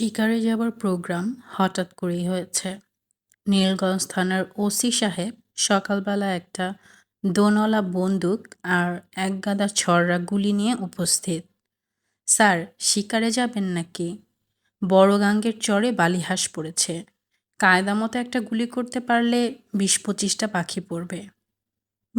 শিকারে যাবার প্রোগ্রাম হঠাৎ করেই হয়েছে। নীলগঞ্জ থানার ওসি সাহেব সকালবেলা একটা দোনলা বন্দুক আর এক গাদা ছড়রা গুলি নিয়ে উপস্থিত। স্যার, শিকারে যাবেন নাকি? বড় গাঙ্গের চরে বালিহাঁস পড়েছে। কায়দা মতো একটা গুলি করতে পারলে বিশ পঁচিশটা পাখি পড়বে।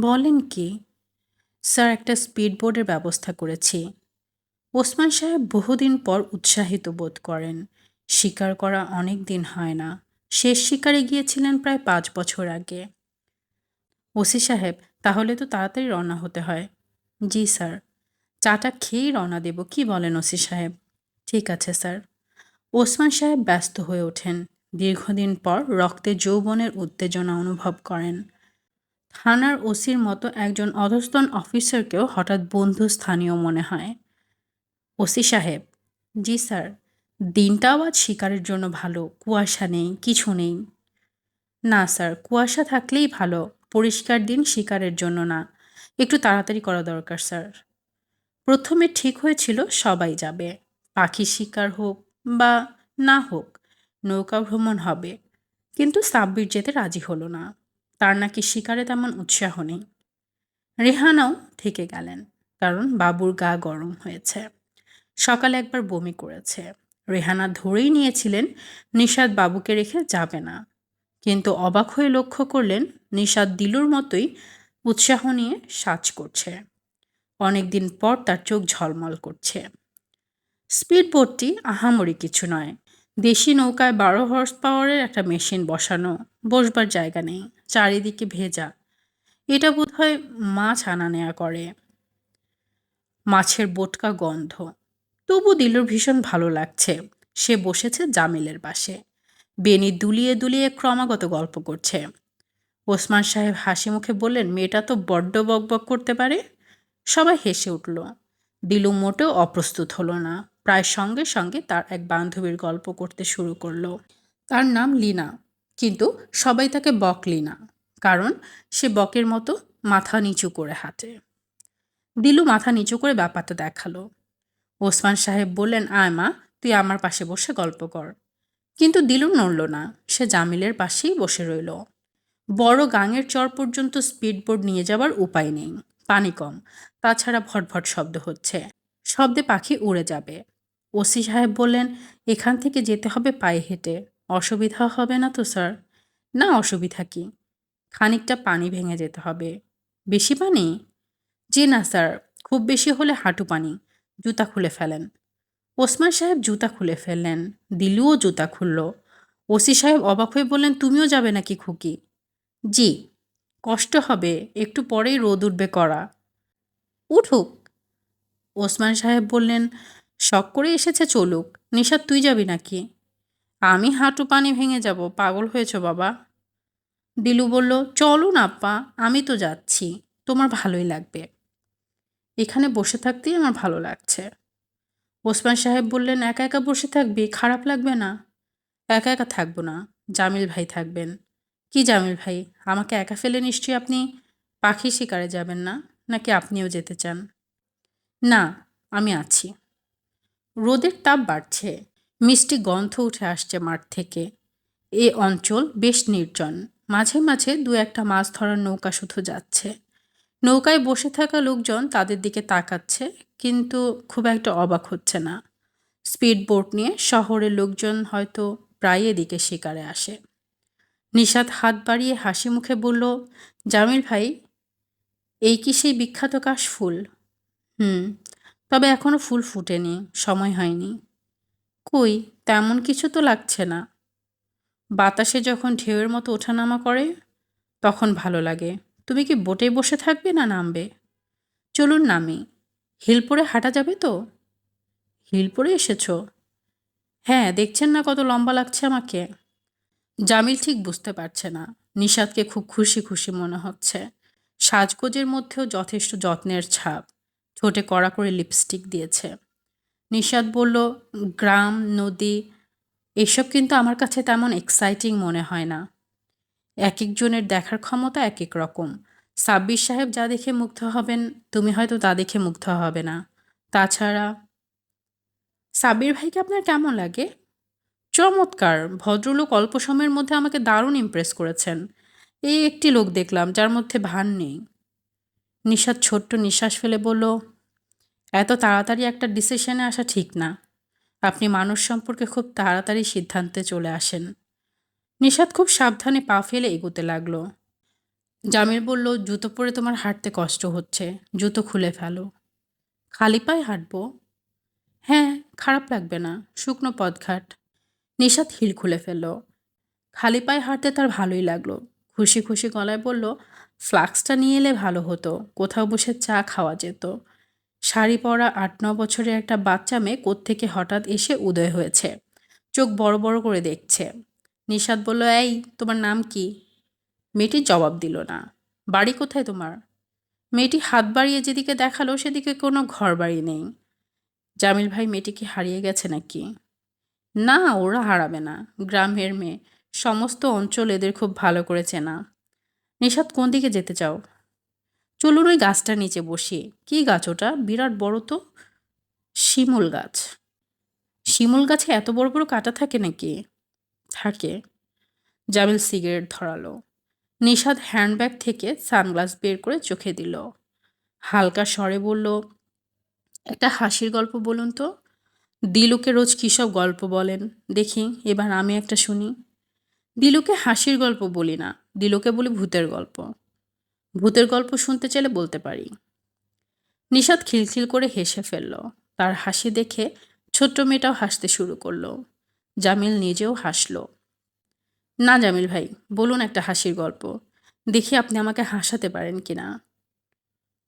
বলেন কি? স্যার, একটা স্পিড বোর্ডের ব্যবস্থা করেছি। ওসমান সাহেব বহুদিন পর উৎসাহিত বোধ করেন। শিকার করা অনেক দিন হয় না। শেষ শিকারে গিয়েছিলেন প্রায় পাঁচ বছর আগে। ওসি সাহেব, তাহলে তো তাড়াতাড়ি রওনা হতে হয়। জি স্যার। চাটা খেয়েই রওনা দেব, কি বলেন ওসি সাহেব? ঠিক আছে স্যার। ওসমান সাহেব ব্যস্ত হয়ে ওঠেন। দীর্ঘদিন পর রক্তে যৌবনের উত্তেজনা অনুভব করেন। থানার ওসির মতো একজন অধস্তন অফিসারকেও হঠাৎ বন্ধু স্থানীয় মনে হয়। ওসি সাহেব, জি স্যার দিনটাও আজ শিকারের জন্য ভালো, কুয়াশা নেই, কিছু নেই। না স্যার, কুয়াশা থাকলেই ভালো, পরিষ্কার দিন শিকারের জন্য না, একটু তাড়াতাড়ি করা দরকার স্যার। প্রথমে ঠিক হয়েছিল সবাই যাবে, পাখি শিকার হোক বা না হোক, নৌকা ভ্রমণ হবে, কিন্তু সাব্বির যেতে রাজি হলো না, তার নাকি শিকারে তেমন উৎসাহ নেই। রেহানাও থেকে গেলেন, কারণ বাবুর গা গরম হয়েছে। সকালে একবার বমি করেছে। রেহানা ধরেই নিয়েছিলেন নিষাদ বাবুকে রেখে যাবে না। কিন্তু অবাক হয়ে লক্ষ্য করলেন নিষাদ দিলুর মতোই উৎসাহ নিয়ে সাজ করছে। অনেকদিন পর তার চোখ ঝলমল করছে। স্পিড বোটটি আহামরি কিছু নয়। দেশি নৌকায় বারো হর্স পাওয়ারের একটা মেশিন বসানো, বসবার জায়গা নেই, চারিদিকে ভেজা। এটা বোধহয় মাছ আনা নেয়া করে। মাছের বোটকা গন্ধ। তবু দিলুর ভীষণ ভালো লাগছে। সে বসেছে জামিলের পাশে। বেনি দুলিয়ে দুলিয়ে ক্রমাগত গল্প করছে। ওসমান সাহেব হাসি মুখে বললেন, মেয়েটা তো বড্ড বকবক করতে পারে? সবাই হেসে উঠল। দিলু মোটেও অপ্রস্তুত হলো না। প্রায় সঙ্গে সঙ্গে তার এক বান্ধবীর গল্প করতে শুরু করল। তার নাম লিনা। কিন্তু সবাই তাকে বক লিনা। কারণ সে বকের মতো মাথা নিচু করে হাঁটে। দিলু মাথা নিচু করে ব্যাপারটা দেখাল। ওসমান সাহেব বললেন, আয় মা, তুই আমার পাশে বসে গল্প কর। কিন্তু দিলু নড়ল না, সে জামিলের পাশেই বসে রইল। বড় গাঙের চর পর্যন্ত স্পিডবোর্ড নিয়ে যাবার উপায় নেই, পানি কম। তাছাড়া ভটভট শব্দ হচ্ছে, শব্দে পাখি উড়ে যাবে। ওসি সাহেব বললেন, এখান থেকে যেতে হবে পায়ে হেঁটে, অসুবিধা হবে না তো, স্যার? না, অসুবিধা কি? খানিকটা পানি ভেঙে যেতে হবে। বেশি পানি? জি না, স্যার, খুব বেশি হলে হাঁটু পানি। জুতা খুলে ফেলেন। ওসমান সাহেব জুতা খুলে ফেললেন, দিলুও জুতা খুলল। ওসি সাহেব অবাক হয়ে বললেন, তুমিও যাবে নাকি খুকি? জি, কষ্ট হবে, একটু পরেই রোদ উঠবে করা উঠুক। ওসমান সাহেব বললেন, শখ করে এসেছে, চলুক। নিশাদ তুই যাবি নাকি? আমি হাঁটু পানি ভেঙে যাব, পাগল হয়েছ বাবা। দিলু বলল, চলো না আপা, আমি তো যাচ্ছি, তোমার ভালোই লাগবে। এখানে বসে থাকতেই আমার ভালো লাগছে। ওসমান সাহেব বললেন, একা একা বসে থাকবি? খারাপ লাগবে না? একা একা থাকব না। জামিল ভাই থাকবেন। কি জামিল ভাই? আমাকে একা ফেলে নিশ্চয়ই আপনি পাখি শিকারে যাবেন না? নাকি আপনিও যেতে চান? না, আমি আছি। রোদের তাপ বাড়ছে। মিষ্টি গন্ধ উঠে আসছে মাঠ থেকে। এ অঞ্চল বেশ নির্জন। মাঝে মাঝে দু একটা মাছ ধরার নৌকা শুধু যাচ্ছে। নৌকায় বসে থাকা লোকজন তাদের দিকে তাকাচ্ছে, কিন্তু খুব একটা অবাক হচ্ছে না। স্পিড বোট নিয়ে শহরের লোকজন হয়তো প্রায় এদিকে শিকারে আসে। নিষাদ হাত বাড়িয়ে হাসি মুখে বলল, জামিল ভাই, এই কি সেই বিখ্যাত কাশ ফুল? হুম, তবে এখনও ফুল ফুটেনি, সময় হয়নি। কই, তেমন কিছু তো লাগছে না। বাতাসে যখন ঢেউয়ের মতো ওঠানামা করে, তখন ভালো লাগে। তুমি কি বোটে বসে থাকবে না নামবে? চলুন নামি। হিল পরে হাঁটা যাবে তো? হিল পরে এসেছ? হ্যাঁ দেখছেন না কত লম্বা লাগছে আমাকে? জামিল ঠিক বুঝতে পারছে না। নিষাদকে খুব খুশি খুশি মনে হচ্ছে। সাজগোজের মধ্যেও যথেষ্ট যত্নের ছাপ। ঠোঁটে কড়া করে লিপস্টিক দিয়েছে। নিষাদ বলল, গ্রাম, নদী, এসব কিন্তু আমার কাছে তেমন এক্সাইটিং মনে হয় না। এক একজনের দেখার ক্ষমতা এক এক রকম। সাব্বির সাহেব যা দেখে মুগ্ধ হবেন, তুমি হয়তো তা দেখে মুগ্ধ হবে না। তাছাড়া সাব্বির ভাইকে আপনার কেমন লাগে? চমৎকার! ভদ্রলোক অল্প সময়ের মধ্যে আমাকে দারুণ ইমপ্রেস করেছেন। এই একটি লোক দেখলাম, যার মধ্যে ভান নেই। নিশাদ ছোট্ট নিঃশ্বাস ফেলে বলল, এত তাড়াতাড়ি একটা ডিসিশনে আসা ঠিক না। আপনি মানুষ সম্পর্কে খুব তাড়াতাড়ি সিদ্ধান্তে চলে আসেন। নিশাদ খুব সাবধানে পা ফেলে এগোতে লাগল। জামিল বলল, জুতো পরে তোমার হাঁটতে কষ্ট হচ্ছে। জুতো খুলে ফেলো। খালি পায়ে হাঁটবো? হ্যাঁ খারাপ লাগবে না। শুকনো পথঘাট। নিশাদ হিল খুলে ফেলল। খালি পায়ে হাঁটতে তার ভালোই লাগল। খুশি খুশি গলায় বলল, ফ্লাক্সটা নিয়ে এলে ভালো হতো। কোথাও বসে চা খাওয়া যেত। শাড়ি পরা আট ন বছরের একটা বাচ্চা মেয়ে কোত্থেকে হঠাৎ এসে উদয় হয়েছে। চোখ বড় বড় করে দেখছে। নিশাদ বলল, এই, তোমার নাম কি? মেয়েটি জবাব দিল না। বাড়ি কোথায় তোমার? মেয়েটি হাত বাড়িয়ে যেদিকে দেখাল, সেদিকে কোনো ঘর বাড়ি নেই। জামিল ভাই মেয়েটি কি হারিয়ে গেছে নাকি? না, ওরা হারাবে না। গ্রামের মেয়ে। সমস্ত অঞ্চল এদের খুব ভালো করে চেনা। নিশাদ কোন দিকে যেতে চাও? চলুন ওই গাছটার নিচে বসি। কি গাছ ওটা? বিরাট বড় তো। শিমুল গাছ। শিমুল গাছে এত বড় বড় কাটা থাকে নাকি? থাকে। জামিল সিগারেট ধরালো। নিশাদ হ্যান্ডব্যাগ থেকে সানগ্লাস বের করে চোখে দিল। হালকা স্বরে বলল, একটা হাসির গল্প বলুন তো। দিলুকে রোজ কী সব গল্প বলেন? দেখি, এবার আমি একটা শুনি। দিলুকে হাসির গল্প বলি না, দিলুকে বলি ভূতের গল্প। ভূতের গল্প শুনতে চাইলে বলতে পারি। নিষাদ খিলখিল করে হেসে ফেলল। তার হাসি দেখে ছোট্ট মেয়েটাও হাসতে শুরু করল। জামিল নিজেও হাসল। না জামিল ভাই, বলুন একটা হাসির গল্প। দেখি আপনি আমাকে হাসাতে পারেন কি না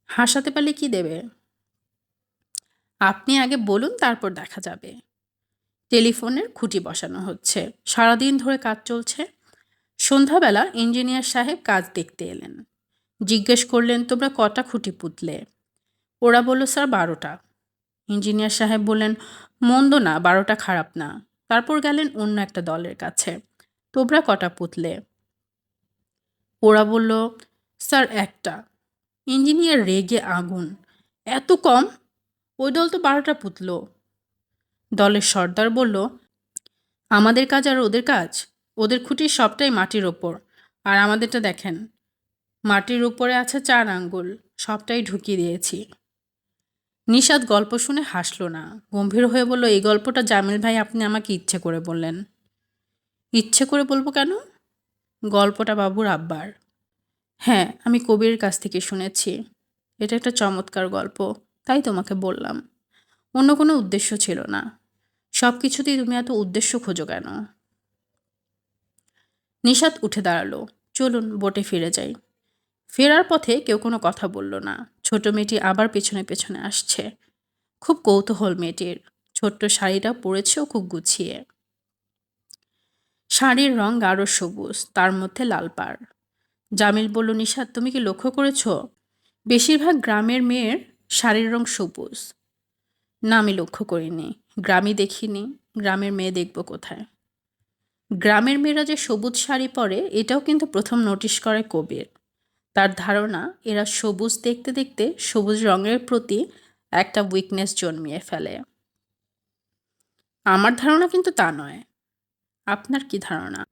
হাসাতে পারলে কি দেবে? আপনি আগে বলুন, তারপর দেখা যাবে। টেলিফোনের খুঁটি বসানো হচ্ছে। সারাদিন ধরে কাজ চলছে। সন্ধ্যাবেলা ইঞ্জিনিয়ার সাহেব কাজ দেখতে এলেন। জিজ্ঞেস করলেন, তোমরা কটা খুঁটি পুতলে? ওরা বলল, স্যার, বারোটা। ইঞ্জিনিয়ার সাহেব বললেন, মন্দ না, বারোটা খারাপ না। তারপর গেলেন অন্য একটা দলের কাছে। তোবরা কটা পুতলে? ওরা বলল, স্যার, একটা। ইঞ্জিনিয়ার রেগে আগুন। এত কম? ওই দল তো বারোটা পুতল। দলের সর্দার বলল, আমাদের কাজ আর ওদের কাজ। ওদের খুঁটির সবটাই মাটির ওপর। আর আমাদেরটা দেখেন, মাটির উপরে আছে চার আঙ্গুল, সবটাই ঢুকিয়ে দিয়েছি। নিষাদ গল্প শুনে হাসলো না। গম্ভীর হয়ে বলল, এই গল্পটা জামিল ভাই, আপনি আমাকে ইচ্ছে করে বললেন। ইচ্ছে করে বলব কেন? গল্পটা বাবুর আব্বার। হ্যাঁ আমি কবির কাছ থেকে শুনেছি। এটা একটা চমৎকার গল্প, তাই তোমাকে বললাম। অন্য কোনো উদ্দেশ্য ছিল না। সব কিছুতেই তুমি এত উদ্দেশ্য খোঁজো কেন? নিষাদ উঠে দাঁড়াল। চলুন, বোটে ফিরে যাই। ফেরার পথে কেউ কোনো কথা বলল না। ছোট মেয়েটি আবার পেছনে পেছনে আসছে। খুব কৌতূহল মেয়েটির। ছোট্ট শাড়িটা পরেছেও খুব গুছিয়ে। শাড়ির রং গাঢ় সবুজ, তার মধ্যে লাল পাড়। জামিল বলল নিশাদ তুমি কি লক্ষ্য করেছ? বেশিরভাগ গ্রামের মেয়ের শাড়ির রং সবুজ। না, আমি লক্ষ্য করিনি। গ্রামই দেখিনি, গ্রামের মেয়ে দেখব কোথায়। গ্রামের মেয়েরা যে সবুজ শাড়ি পরে, এটাও কিন্তু প্রথম নোটিশ করে কবির। তার ধারণা, এরা সবুজ দেখতে দেখতে সবুজ রঙের প্রতি একটা উইকনেস জন্মিয়ে ফেলে। আমার ধারণা কিন্তু তা নয়। আপনার কি ধারণা?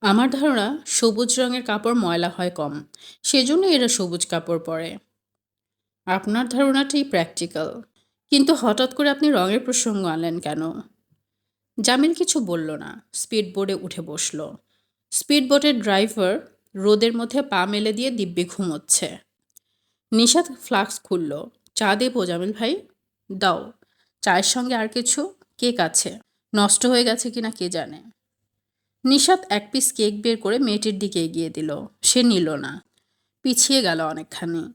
আমার ধারণা, সবুজ রঙের কাপড় ময়লা হয় কম, সেজন্য এরা সবুজ কাপড় পরে। আপনার ধারণাটাই প্র্যাকটিক্যাল কিন্তু হঠাৎ করে আপনি রঙের প্রসঙ্গ আনলেন কেন? জামিল কিছু বলল না। স্পিড বোর্ডে উঠে বসল। স্পিড বোটের ড্রাইভার রোদের মধ্যে পা মেলে দিয়ে দিব্যি ঘুমোচ্ছে। নিষাদ ফ্লাক্স খুলল। চা দেবো জামিল ভাই। দাও। চায়ের সঙ্গে আর কিছু? কেক আছে। নষ্ট হয়ে গেছে কিনা কে জানে? নিশাত এক পিস কেক বের করে মেয়েটির দিকে এগিয়ে দিল। সে নিল না। পিছিয়ে গেল অনেকখানি।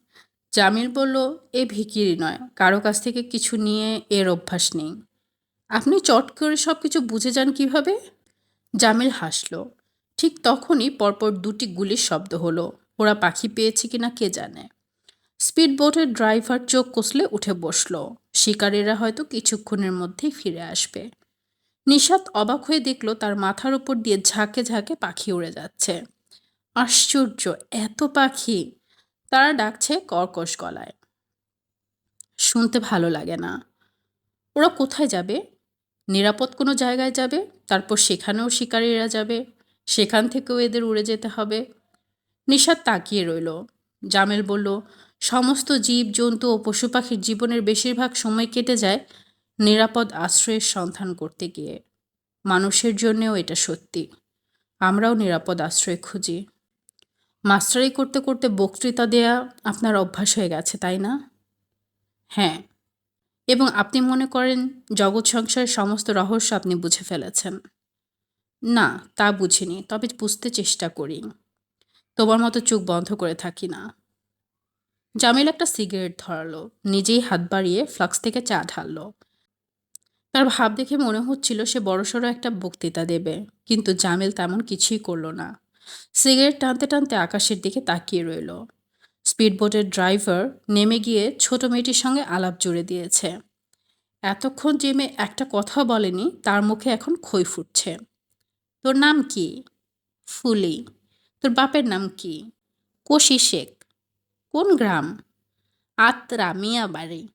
জামিল বলল, এ ভিকিরি নয়। কারও কাছ থেকে কিছু নিয়ে এর অভ্যাস নেই। আপনি চট করে সব কিছু বুঝে যান কীভাবে? জামিল হাসল। ঠিক তখনই পরপর দুটি গুলির শব্দ হলো। ওরা পাখি পেয়েছে কিনা কে জানে? স্পিড বোটের ড্রাইভার চোখ কষলে উঠে বসল। শিকারীরা হয়তো কিছুক্ষণের মধ্যেই ফিরে আসবে। নিশাত অবাক হয়ে দেখল তার মাথার উপর দিয়ে ঝাঁকে ঝাঁকে পাখি উড়ে যাচ্ছে। আশ্চর্য, এত পাখি! তারা ডাকছে কর্কশ গলায়। শুনতে ভালো লাগে না। ওরা কোথায় যাবে? নিরাপদ কোনো জায়গায় যাবে? তারপর সেখানেও শিকারীরা যাবে? সেখান থেকেও এদের উড়ে যেতে হবে। নিশাদ তাকিয়ে রইল। জামেল বলল, সমস্ত জীব, জন্তু ও পশু পাখির জীবনের বেশিরভাগ সময় কেটে যায় নিরাপদ আশ্রয়ের সন্ধান করতে গিয়ে। মানুষের জন্যেও এটা সত্যি। আমরাও নিরাপদ আশ্রয় খুঁজি। মাস্টারি করতে করতে বক্তৃতা দেয়া আপনার অভ্যাস হয়ে গেছে, তাই না? হ্যাঁ। এবং আপনি মনে করেন, জগৎ সংসারের সমস্ত রহস্য আপনি বুঝে ফেলেছেন। না, তা বুঝিনি, তবে বুঝতে চেষ্টা করি। তোমার মতো চোখ বন্ধ করে থাকি না। জামিল একটা সিগারেট ধরালো, নিজেই হাত বাড়িয়ে ফ্লাক্স থেকে চা ঢাললো। তার ভাব দেখে মনে হচ্ছিল সে বড়সড় একটা বক্তৃতা দেবে, কিন্তু জামিল তেমন কিছুই করল না। সিগারেট টানতে টানতে আকাশের দিকে তাকিয়ে রইল। স্পিডবোটের ড্রাইভার নেমে গিয়ে ছোট মেয়েটির সঙ্গে আলাপ জুড়ে দিয়েছে। এতক্ষণ যে মেয়ে একটা কথা বলেনি, তার মুখে এখন খই ফুটছে। তোর নাম কি? ফুলি। তোর বাপের নাম কি? কোশি শেখ। কোন গ্রাম? আত্রা মিয়া বাড়ি।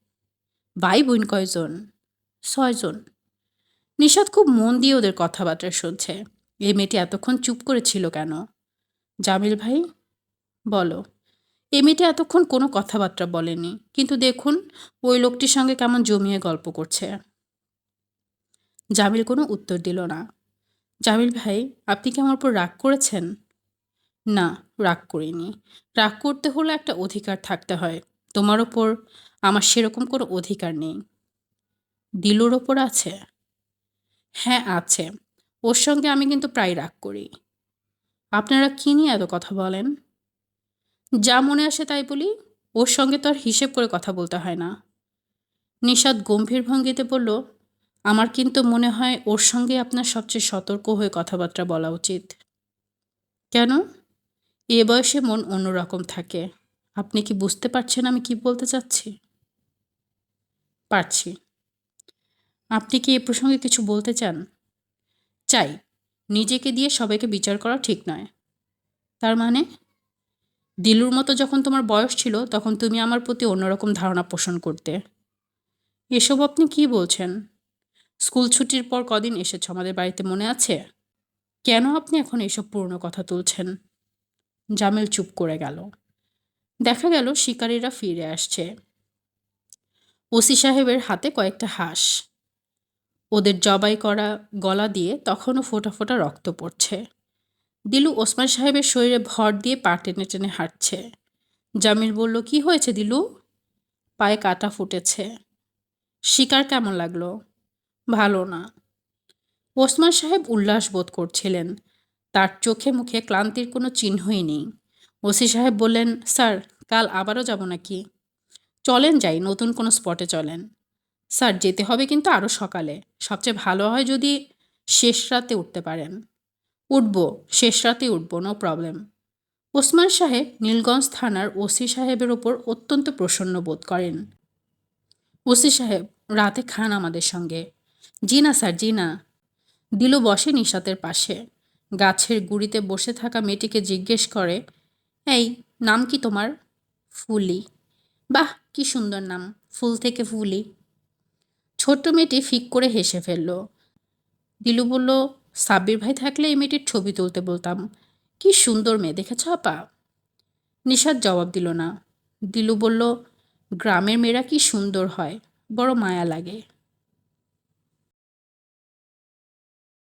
ভাই বোন কয়জন? ছয়জন। নিষাদ খুব মন দিয়ে ওদের কথাবার্তা শুনছে। এই মেয়েটি এতক্ষণ চুপ করেছিল কেন? জামিল ভাই, বলো। এই মেয়েটি এতক্ষণ কোনো কথাবার্তা বলেনি। কিন্তু দেখুন, ওই লোকটির সঙ্গে কেমন জমিয়ে গল্প করছে। জামিল কোনো উত্তর দিল না। জামিল ভাই, আপনি কি আমার উপর রাগ করেছেন? না, রাগ করিনি। রাগ করতে হলে একটা অধিকার থাকতে হয়। তোমার ওপর আমার সেরকম কোনো অধিকার নেই। দিলুর ওপর আছে? হ্যাঁ আছে। ওর সঙ্গে আমি কিন্তু প্রায় রাগ করি। আপনারা কী নিয়ে এত কথা বলেন? যা মনে আসে তাই বলি। ওর সঙ্গে তো আর হিসেব করে কথা বলতে হয় না। নিষাদ গম্ভীর ভঙ্গিতে বলল আমার কিন্তু মনে হয় ওর সঙ্গে আপনার সবচেয়ে সতর্ক হয়ে কথাবার্তা বলা উচিত। কেন? এ বয়সে মন অন্যরকম থাকে। আপনি কি বুঝতে পারছেন আমি কি বলতে চাচ্ছি? পারছি। আপনি কি এ প্রসঙ্গে কিছু বলতে চান? চাই। নিজেকে দিয়ে সবাইকে বিচার করা ঠিক নয়। তার মানে? দিলুর মতো যখন তোমার বয়স ছিল, তখন তুমি আমার প্রতি অন্যরকম ধারণা পোষণ করতে। এসব আপনি কি বলছেন? স্কুল ছুটির পর কদিন এসেছ আমাদের বাড়িতে মনে আছে? কেন আপনি এখন এসব পুরনো কথা তুলছেন? জামিল চুপ করে গেল। দেখা গেল শিকারীরা ফিরে আসছে। ওসি সাহেবের হাতে কয়েকটা হাঁস। ওদের জবাই করা গলা দিয়ে তখনও ফোটা ফোটা রক্ত পড়ছে। দিলু ওসমান সাহেবের শরীরে ভর দিয়ে পা টেনে টেনে হাঁটছে। জামিল বলল, কি হয়েছে দিলু? পায়ে কাটা ফুটেছে। শিকার কেমন লাগল? ভালো না। ওসমান সাহেব উল্লাস বোধ করছিলেন। তার চোখে মুখে ক্লান্তির কোনো চিহ্নই নেই। ওসি সাহেব বললেন, স্যার, কাল আবারও যাব নাকি? চলেন যাই, নতুন কোনো স্পটে চলেন। স্যার, যেতে হবে কিন্তু আরও সকালে। সবচেয়ে ভালো হয় যদি শেষ রাতে উঠতে পারেন। উঠব, শেষ রাতে উঠব নো প্রবলেম ওসমান সাহেব নীলগঞ্জ থানার ওসি সাহেবের ওপর অত্যন্ত প্রসন্ন বোধ করেন। ওসি সাহেব, রাতে খান আমাদের সঙ্গে। জি না স্যার জি না দিলু বসে নিশাতের পাশে। গাছের গুড়িতে বসে থাকা মেয়েটিকে জিজ্ঞেস করে, এই, নাম কি তোমার? ফুলি। বাহ, কি সুন্দর নাম, ফুল থেকে ফুলি। ছোট্ট মেয়েটি ফিক করে হেসে ফেলল। দিলু বলল, সাব্বির ভাই থাকলে এই মেয়েটির ছবি তুলতে বলতাম। কি সুন্দর মেয়ে, দেখেছ আপা? নিশাদ জবাব দিল না। দিলু বলল, গ্রামের মেয়েরা কি সুন্দর হয়, বড় মায়া লাগে।